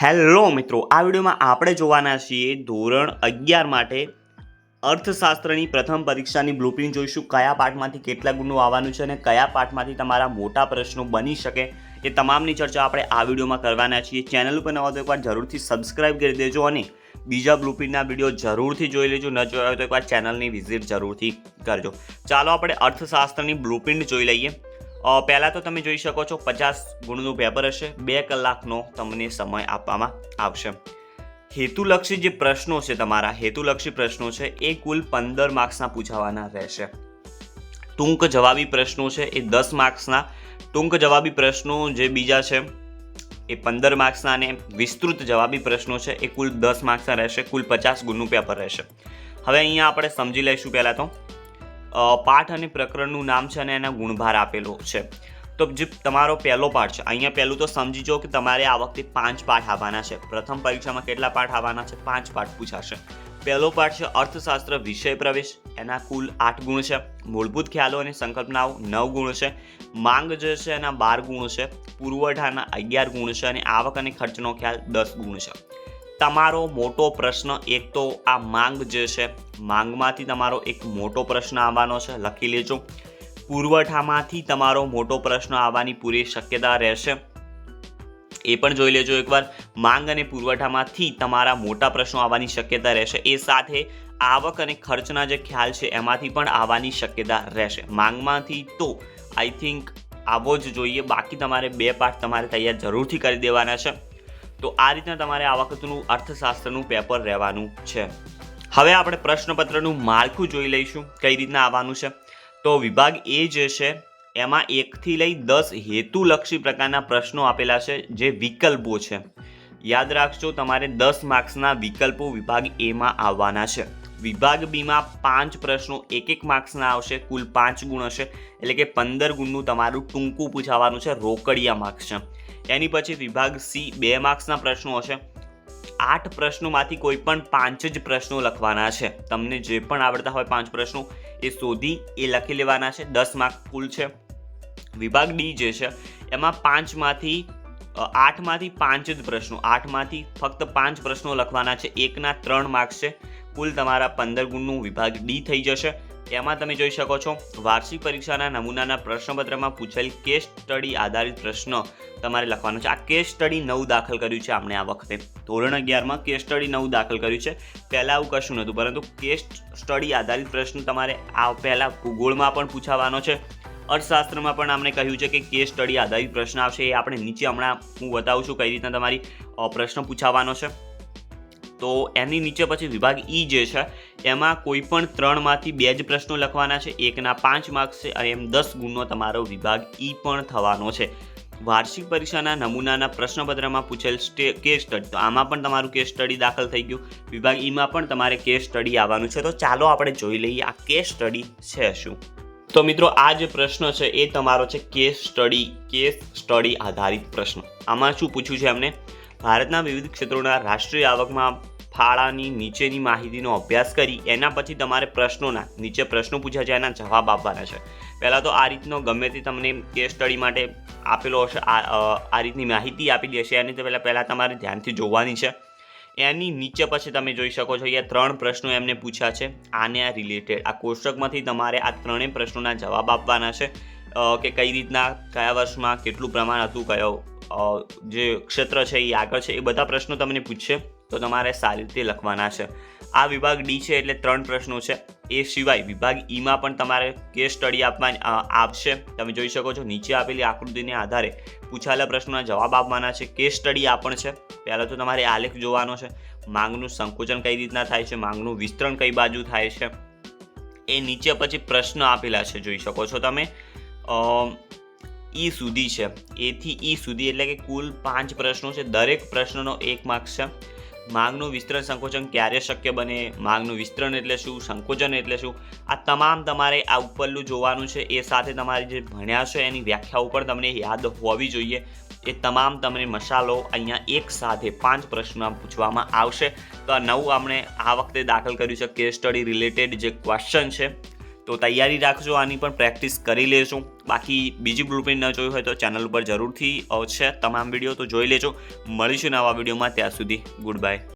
Hello મિત્રો, આ વિડીયોમાં આપણે જોવાના છીએ ધોરણ અગિયાર માટે અર્થશાસ્ત્રની પ્રથમ પરીક્ષાની બ્લુપ્રિન્ટ જોઈશું. કયા પાઠમાંથી કેટલા ગુણનું આવવાનું છે અને કયા પાઠમાંથી તમારા મોટા પ્રશ્નો બની શકે એ તમામની ચર્ચા આપણે આ વિડીયોમાં કરવાના છીએ. ચેનલ ઉપર નવા તો એકવાર જરૂરથી સબસ્ક્રાઇબ કરી દેજો અને બીજા બ્લુપ્રિન્ટના વીડિયો જરૂરથી જોઈ લેજો. ન જોયા તો એકવાર ચેનલની વિઝિટ જરૂરથી કરજો. ચાલો આપણે અર્થશાસ્ત્રની બ્લુપ્રિન્ટ જોઈ લઈએ. પહેલાં તો તમે જોઈ શકો છો પચાસ ગુણનું પેપર હશે. બે કલાકનો તમને સમય આપવામાં આવશે. હેતુલક્ષી જે પ્રશ્નો છે તમારા, હેતુલક્ષી પ્રશ્નો છે, એ કુલ પંદર માર્ક્સના પૂછાવાના રહેશે. ટૂંક જવાબી પ્રશ્નો છે, એ દસ માર્ક્સના ટૂંક જવાબી પ્રશ્નો જે બીજા છે, એ પંદર માર્ક્સના અને વિસ્તૃત જવાબી પ્રશ્નો છે, એ કુલ દસ માર્ક્સના રહેશે, કુલ પચાસ ગુણનું પેપર રહેશે. હવે અહીંયા આપણે સમજી લઈશું પહેલાં તો. પાઠ અને પ્રકરણનું નામ છે અને એના ગુણભાર આપેલો છે. તો જે તમારો પહેલો પાઠ છે, અહીંયા પહેલું તો સમજી જો કે તમારે આ વખતે પાંચ પાઠ આવવાના છે. પ્રથમ પરીક્ષામાં કેટલા પાઠ આવવાના છે? પાંચ પાઠ પૂછાશે. પહેલો પાઠ છે અર્થશાસ્ત્ર વિષય પ્રવેશ. એના કુલ આઠ ગુણ છે. મૂળભૂત ખ્યાલો અને સંકલ્પનાઓ નવ ગુણ છે. માંગ જે છે એના બાર ગુણ છે. પુરવઠાના અગિયાર ગુણ છે અને આવક અને ખર્ચનો ખ્યાલ દસ ગુણ છે. તમારો મોટો પ્રશ્ન એક તો આ માંગ જે છે, માંગમાંથી તમારો એક મોટો પ્રશ્ન આવવાનો છે, લખી લેજો. પુરવઠામાંથી તમારો મોટો પ્રશ્ન આવવાની પૂરી શક્યતા રહેશે. એ પણ જોઈ લેજો એકવાર. માંગ અને પુરવઠામાંથી તમારા મોટા પ્રશ્નો આવવાની શક્યતા રહેશે. એ સાથે આવક અને ખર્ચના જે ખ્યાલ છે, એમાંથી પણ આવવાની શક્યતા રહેશે. માંગમાંથી તો આઈ થિંક આવો જ જોઈએ. બાકી તમારે બે પાઠ તમારે તૈયાર જરૂરથી કરી દેવાના છે. તો આ રીતના તમારે આ વખતનું અર્થશાસ્ત્રનું પેપર રહેવાનું છે. હવે આપણે પ્રશ્નપત્રનું માળખું જોઈ લઈશું, કઈ રીતના આવવાનું છે. તો વિભાગ એ જે છે, એમાં એકથી લઈ દસ હેતુલક્ષી પ્રકારના પ્રશ્નો આપેલા છે, જે વિકલ્પો છે. યાદ રાખજો, તમારે દસ માર્ક્સના વિકલ્પો વિભાગ એમાં આવવાના છે. વિભાગ બીમાં પાંચ પ્રશ્નો એક એક માર્ક્સના આવશે, કુલ પાંચ ગુણ હશે. એટલે કે પંદર ગુણનું તમારું ટૂંકું પૂછાવાનું છે, રોકડિયા માર્ક્સ છે. એની પછી વિભાગ સી બે માર્ક્સના પ્રશ્નો હશે. આઠ પ્રશ્નોમાંથી કોઈ પણ પાંચ જ પ્રશ્નો લખવાના છે. તમને જે પણ આવડતા હોય પાંચ પ્રશ્નો, એ શોધી એ લખી લેવાના છે. દસ માર્ક કુલ છે. વિભાગ ડી જે છે, એમાં પાંચમાંથી આઠમાંથી પાંચ જ પ્રશ્નો. આઠમાંથી ફક્ત પાંચ પ્રશ્નો લખવાના છે. એકના ત્રણ માર્ક્સ છે. કુલ તમારા પંદર ગુણનું વિભાગ ડી થઈ જશે. એમાં તમે જોઈ શકો છો, વાર્ષિક પરીક્ષાના નમૂનાના પ્રશ્નપત્રમાં પૂછેલ કેસ સ્ટડી આધારિત પ્રશ્ન તમારે લખવાનો છે. આ કેસ સ્ટડી નવું દાખલ કર્યું છે આપણે આ વખતે. ધોરણ અગિયારમાં કેસ સ્ટડી નવું દાખલ કર્યું છે. પહેલાં આવું કશું નહોતું, પરંતુ કેસ સ્ટડી આધારિત પ્રશ્ન તમારે આ પહેલાં ભૂગોળમાં પણ પૂછાવાનો છે. અર્થશાસ્ત્રમાં પણ આપણે કહ્યું છે કે કેસ સ્ટડી આધારિત પ્રશ્ન આવશે. એ આપણે નીચે હમણાં હું બતાવું છું કઈ રીતના તમારી પ્રશ્ન પૂછાવાનો છે. તો એની નીચે પછી વિભાગ ઈ જે છે, એમાં કોઈ પણ ત્રણમાંથી બે જ પ્રશ્નો લખવાના છે. એકના પાંચ માર્ક્સ છે અને એમ દસ ગુણનો તમારો વિભાગ ઈ પણ થવાનો છે. વાર્ષિક પરીક્ષાના નમૂનાના પ્રશ્નપત્રમાં પૂછેલ સ્ટે કેસ સ્ટડી તો આમાં પણ તમારું કેસ સ્ટડી દાખલ થઈ ગયું. વિભાગ ઈમાં પણ તમારે કેસ સ્ટડી આવવાનું છે. તો ચાલો આપણે જોઈ લઈએ આ કેસ સ્ટડી છે શું. તો મિત્રો, આ જે પ્રશ્ન છે એ તમારો છે કેસ સ્ટડી કેસ સ્ટડી આધારિત પ્રશ્ન. આમાં શું પૂછ્યું છે અમને ભારતના વિવિધ ક્ષેત્રોના રાષ્ટ્રીય આવકમાં ફાળાની નીચેની માહિતીનો અભ્યાસ કરી, એના પછી તમારે પ્રશ્નોના નીચે પ્રશ્નો પૂછ્યા છે, એના જવાબ આપવાના છે. પહેલાં તો આ રીતનો ગમે તે તમને કેસ સ્ટડી માટે આપેલો હશે, આ આ રીતની માહિતી આપી દેશે, એની તો પહેલાં પહેલાં તમારે ધ્યાનથી જોવાની છે. એની નીચે પછી તમે જોઈ શકો છો, અહીંયા ત્રણ પ્રશ્નો એમને પૂછ્યા છે. આને આ રિલેટેડ આ કોષ્ટકમાંથી તમારે આ ત્રણેય પ્રશ્નોના જવાબ આપવાના છે. કે કઈ રીતના, કયા વર્ષમાં, કેટલું પ્રમાણ હતું, કયો જે ક્ષેત્ર છે, એ આગળ છે, એ બધા પ્રશ્નો તમને પૂછશે. તો તમારે સારી રીતે લખવાના છે. આ વિભાગ ડી છે એટલે ત્રણ પ્રશ્નો છે. એ સિવાય વિભાગ ઈમાં પણ તમારે કેસ સ્ટડી આપવા આપશે. તમે જોઈ શકો છો નીચે આપેલી આકૃતિને આધારે પૂછાયેલા પ્રશ્નોના જવાબ આપવાના છે. કેસ સ્ટડી આ પણ છે. પહેલાં તો તમારે આલેખ જોવાનો છે. માંગનું સંકોચન કઈ રીતના થાય છે? માંગનું વિસ્તરણ કઈ બાજુ થાય છે? એ નીચે પછી પ્રશ્ન આપેલા છે. જોઈ શકો છો તમે. ઈ સુધી છે. એથી ઈ સુધી એટલે કે કુલ પાંચ પ્રશ્નો છે. દરેક પ્રશ્નનો એક માર્ક્સ છે. માંગનું વિસ્તરણ સંકોચન ક્યારે શક્ય બને? માંગનું વિસ્તરણ એટલે શું? સંકોચન એટલે શું? આ તમામ તમારે આ ઉપરનું જોવાનું છે. એ સાથે તમારે જે ભણ્યા છે એની વ્યાખ્યાઓ પણ તમને યાદ હોવી જોઈએ. એ તમામ તમને મસાલો અહીંયા એક સાથે પાંચ પ્રશ્નો પૂછવામાં આવશે. તો આ નવું આપણે આ વખતે દાખલ કર્યું છે કેસ સ્ટડી રિલેટેડ જે ક્વેશ્ચન છે તો તૈયારી રાખજો, આની પણ પ્રેક્ટિસ કરી લેજો. બાકી બીજી બ્લુપ્રિન્ટ ન જોયું હોય તો ચેનલ ઉપર જરૂરથી છે તમામ વીડિયો તો જોઈ લેજો. મળીશું નવા વિડીયોમાં ત્યાં સુધી ગુડ બાય